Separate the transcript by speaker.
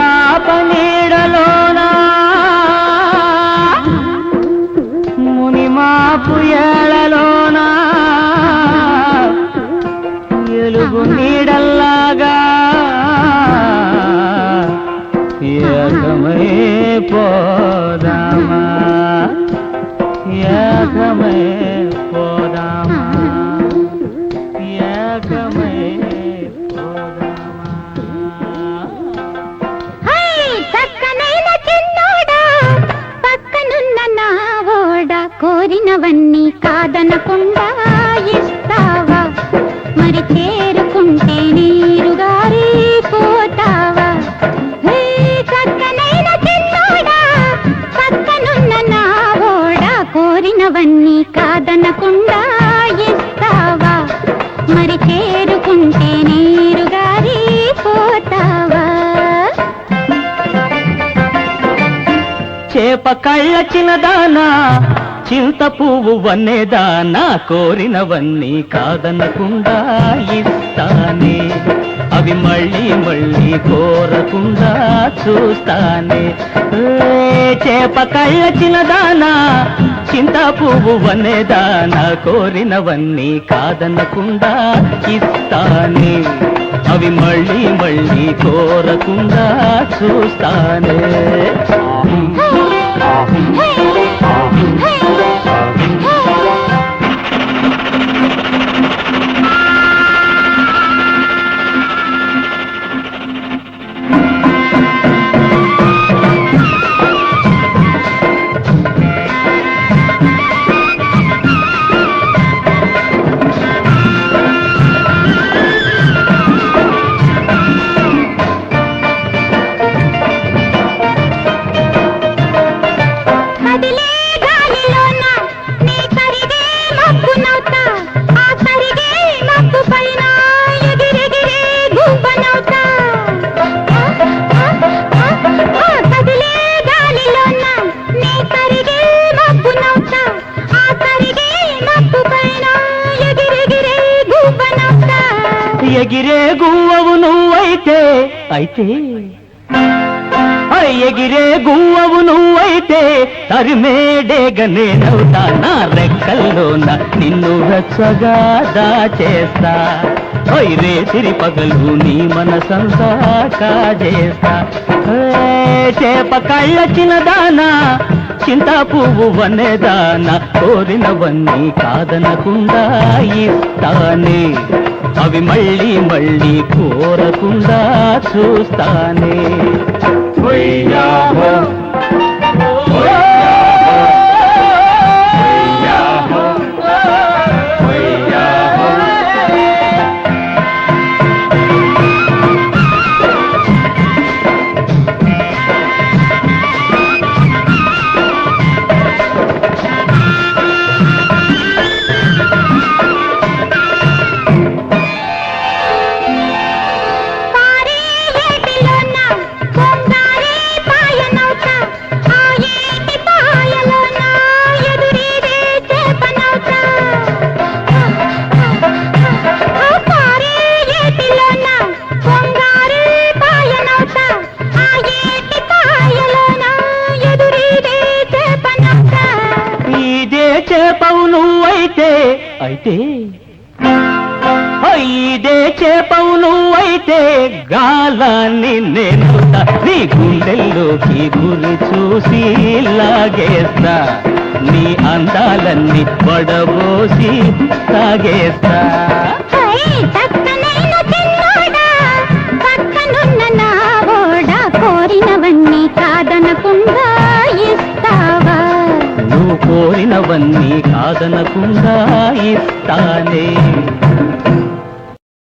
Speaker 1: యాప నీడలోన ముని మాపు ఏళలోనా ఎలుగు
Speaker 2: నీడల్లా కోరినవన్నీ కాదనకుండా ఇస్తావా? మరి చేరుకుంటే నీరుగారి చక్కనైన చిన్నోడా పక్కనున్న నా ఓడ కోరినవన్నీ కాదనకుండా ఇస్తావా? మరి చేరుకుంటే నీరుగారి
Speaker 1: చేప కళ్ళ చిన్నదానా చింత పువ్వు వన్నేదానా కోరినవన్నీ కాదనకుండా ఇస్తానే. అవి మళ్ళీ మళ్ళీ కోరకుండా చూస్తానే. చేప కళ్ళ చిన్నదానా చింత పువ్వు వన్నేదానా కోరినవన్నీ కాదనకుండా ఇస్తానే. అవి మళ్ళీ మళ్ళీ కోరకుండా చూస్తానే. ఎగిరే గువ్వవు నువ్వైతే అయితే. ఆ ఎగిరే గువ్వవు నువ్వైతే తరిమేడేగ నేనవుతా నా రెక్కల్లోన. నిన్ను వెచ్చగా దాచేస్తా. రే సిరి పగలు నీ మనసంతా కాజేస్తా. చేప కళ్ళ దానా చింత పువ్వు వన్నెదానా కోరినవన్నీ కాదనకుండా ఇస్తానే. అవి మళ్ళీ మళ్ళీ కోరకుండా చూస్తానే. అయితే అయితే. ఇదే చేపవు నువ్వైతే గాలాన్ని నేనుతా. నీ గుండెల్లోకి గురి చూసి లాగేస్తా. నీ అందాలన్నీ పడబోసి తాగేస్తా నువ్వు కోరినవన్నీ కాదనకుండా ఇస్తానే